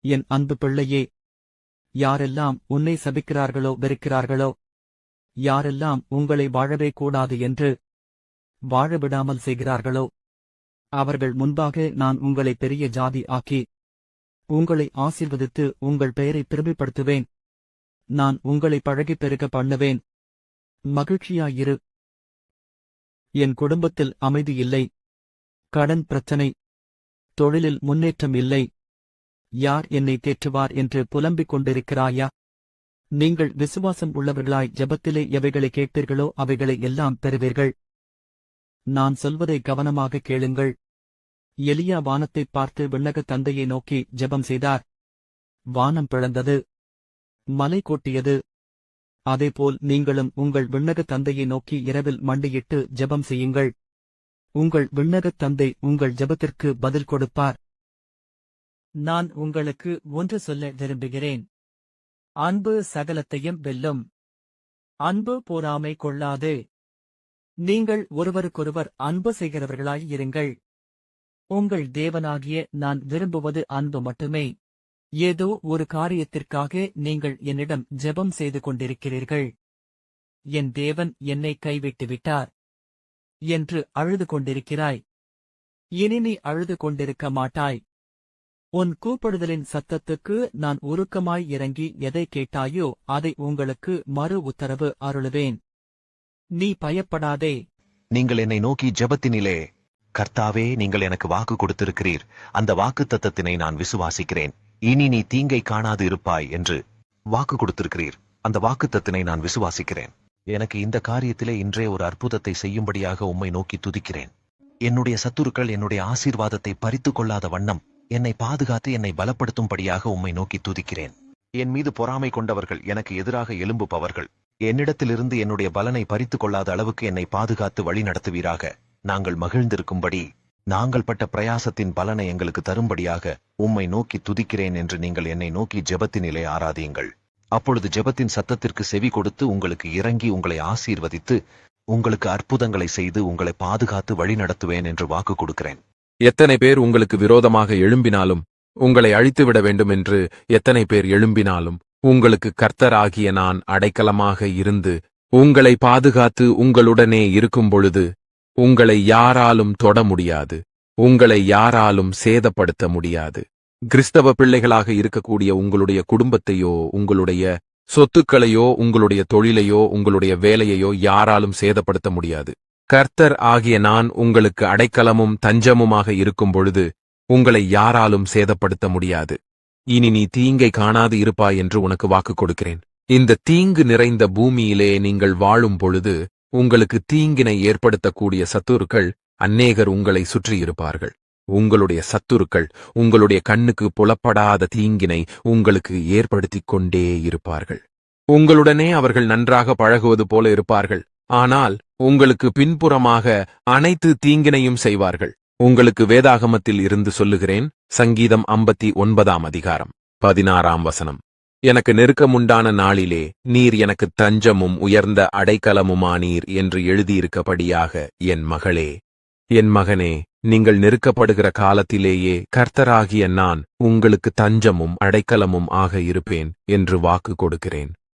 என் அன்பு பிள்ளையே யாரெல்லாம் உன்னை சபிக்கிறார்களோ வெறுக்கிறார்களோ யாரெல்லாம் உங்களை வாழவே கூடாது என்று வாழவிடாமல் செய்கிறார்களோ அவர்கள் முன்பாக நான் உங்களை பெரிய ஜாதி ஆக்கி உங்களை ஆசீர்வதித்து உங்கள் பெயரை பெருமைப்படுத்துவேன். நான் உங்களை பழகிப் பெருக பண்ணுவேன். மகிழ்ச்சியாயிரு. என் குடும்பத்தில் அமைதி இல்லை. கடன் பிரச்சனை. தொழிலில் முன்னேற்றம் இல்லை. யார் என்னை தேற்றுவார் என்று புலம்பிக் கொண்டிருக்கிறாயா? நீங்கள் விசுவாசம் உள்ளவர்களாய் ஜெபத்திலே எவைகளை கேட்பீர்களோ அவைகளை எல்லாம் பெறுவீர்கள். நான் சொல்வதை கவனமாக கேளுங்கள். எலியா வானத்தைப் பார்த்து விண்ணக தந்தையை நோக்கி ஜெபம் செய்தார். வானம் பிளந்தது. மலை கொட்டியது. அதேபோல் நீங்களும் உங்கள் விண்ணக தந்தையை நோக்கி இரவில் மண்டியிட்டு ஜெபம் செய்யுங்கள். உங்கள் விண்ணகத் தந்தை உங்கள் ஜெபத்திற்கு பதில் கொடுப்பார். நான் உங்களுக்கு ஒன்று சொல்ல விரும்புகிறேன். அன்பு சகலத்தையும் வெல்லும். அன்பு பொறாமை கொள்ளாது. நீங்கள் ஒருவருக்கொருவர் அன்பு செய்கிறவர்களாய் இருங்கள். உங்கள் தேவனாகிய நான் விரும்புவது அன்பு மட்டுமே. ஏதோ ஒரு காரியத்திற்காக நீங்கள் என்னிடம் ஜெபம் செய்து கொண்டிருக்கிறீர்கள். என் தேவன் என்னை கைவிட்டு விட்டார். என்று அழுது கொண்டிருக்கிறாய். இனி நீ அழுது கொண்டிருக்க மாட்டாய். உன் கூப்பிடுதலின் சத்தத்துக்கு நான் உருக்கமாய் இறங்கி எதை கேட்டாயோ அதை உங்களுக்கு மறு உத்தரவு அருளுவேன். நீ பயப்படாதே. நீங்கள் என்னை நோக்கி ஜெபத்தினிலே கர்த்தாவே நீங்கள் எனக்கு வாக்கு கொடுத்திருக்கிறீர். அந்த வாக்கு தத்தத்தினை நான் விசுவாசிக்கிறேன். இனி நீ தீங்கை காணாது இருப்பாய் என்று வாக்கு கொடுத்திருக்கிறீர். அந்த வாக்கு தத்தினை நான் விசுவாசிக்கிறேன். எனக்கு இந்த காரியத்திலே இன்றே ஒரு அற்புதத்தை செய்யும்படியாக உம்மை நோக்கி துதிக்கிறேன். என்னுடைய சத்துருக்கள் என்னுடைய ஆசீர்வாதத்தை பறித்து கொள்ளாத வண்ணம் என்னை பாதுகாத்து என்னை பலப்படுத்தும்படியாக உம்மை நோக்கி துதிக்கிறேன். என் மீது பொறாமை கொண்டவர்கள் எனக்கு எதிராக எழும்புபவர்கள். என்னிடத்திலிருந்து என்னுடைய பலனை பறித்து கொள்ளாத அளவுக்கு என்னை பாதுகாத்து வழி நடத்துவீராக. நாங்கள் மகிழ்ந்திருக்கும்படி நாங்கள் பட்ட பிரயாசத்தின் பலனை எங்களுக்கு தரும்படியாக உம்மை நோக்கி துதிக்கிறேன் என்று நீங்கள் என்னை நோக்கி ஜெபத்தினிலே ஆராதியுங்கள். அப்பொழுது ஜெபத்தின் சத்தத்திற்கு செவி கொடுத்து உங்களுக்கு இறங்கி உங்களை ஆசீர்வதித்து உங்களுக்கு அற்புதங்களை செய்து உங்களை பாதுகாத்து வழி நடத்துவேன் என்று வாக்கு கொடுக்கிறேன். எத்தனை பேர் உங்களுக்கு விரோதமாக எழும்பினாலும் உங்களை அழித்துவிட வேண்டும் என்று எத்தனை பேர் எழும்பினாலும் உங்களுக்கு கர்த்தராகிய நான் அடைக்கலமாக இருந்து உங்களை பாதுகாத்து உங்களுடனே இருக்கும் பொழுது உங்களை யாராலும் தொட முடியாது உங்களை யாராலும் சேதப்படுத்த முடியாது. கிறிஸ்தவ பிள்ளைகளாக இருக்கக்கூடிய உங்களுடைய குடும்பத்தையோ உங்களுடைய சொத்துக்களையோ உங்களுடைய தொழிலையோ உங்களுடைய வேலையையோ யாராலும் சேதப்படுத்த முடியாது. கர்த்தர் ஆகிய நான் உங்களுக்கு அடைக்கலமும் தஞ்சமுமாக இருக்கும் பொழுது உங்களை யாராலும் சேதப்படுத்த முடியாது. இனி நீ தீங்கை காணாது இருப்பாய் என்று உனக்கு வாக்கு கொடுக்கிறேன். இந்த தீங்கு நிறைந்த பூமியிலே நீங்கள் வாழும் பொழுது உங்களுக்கு தீங்கினை ஏற்படுத்தக்கூடிய சத்துருக்கள் அநேகர் உங்களை சுற்றியிருப்பார்கள் உங்களுடைய சத்துருக்கள் உங்களுடைய கண்ணுக்கு புலப்படாத தீங்கினை உங்களுக்கு ஏற்படுத்திக் கொண்டே இருப்பார்கள். உங்களுடனே அவர்கள் நன்றாக பழகுவது போல இருப்பார்கள். ஆனால் உங்களுக்கு பின்புறமாக அனைத்து தீங்கினையும் செய்வார்கள். உங்களுக்கு வேதாகமத்தில் இருந்து சொல்லுகிறேன் சங்கீதம் ஐம்பத்தி ஒன்பதாம் அதிகாரம் பதினாறாம் வசனம். எனக்கு நெருக்கமுண்டான நாளிலே நீர் எனக்கு தஞ்சமும் உயர்ந்த அடைக்கலமுமானீர் என்று எழுதியிருக்கபடியாக என் மகளே என் மகனே நீங்கள் நெருக்கப்படுகிற காலத்திலேயே கர்த்தராகிய நான் உங்களுக்கு தஞ்சமும் அடைக்கலமும் ஆக இருப்பேன் என்று வாக்கு கொடுக்கிறேன்.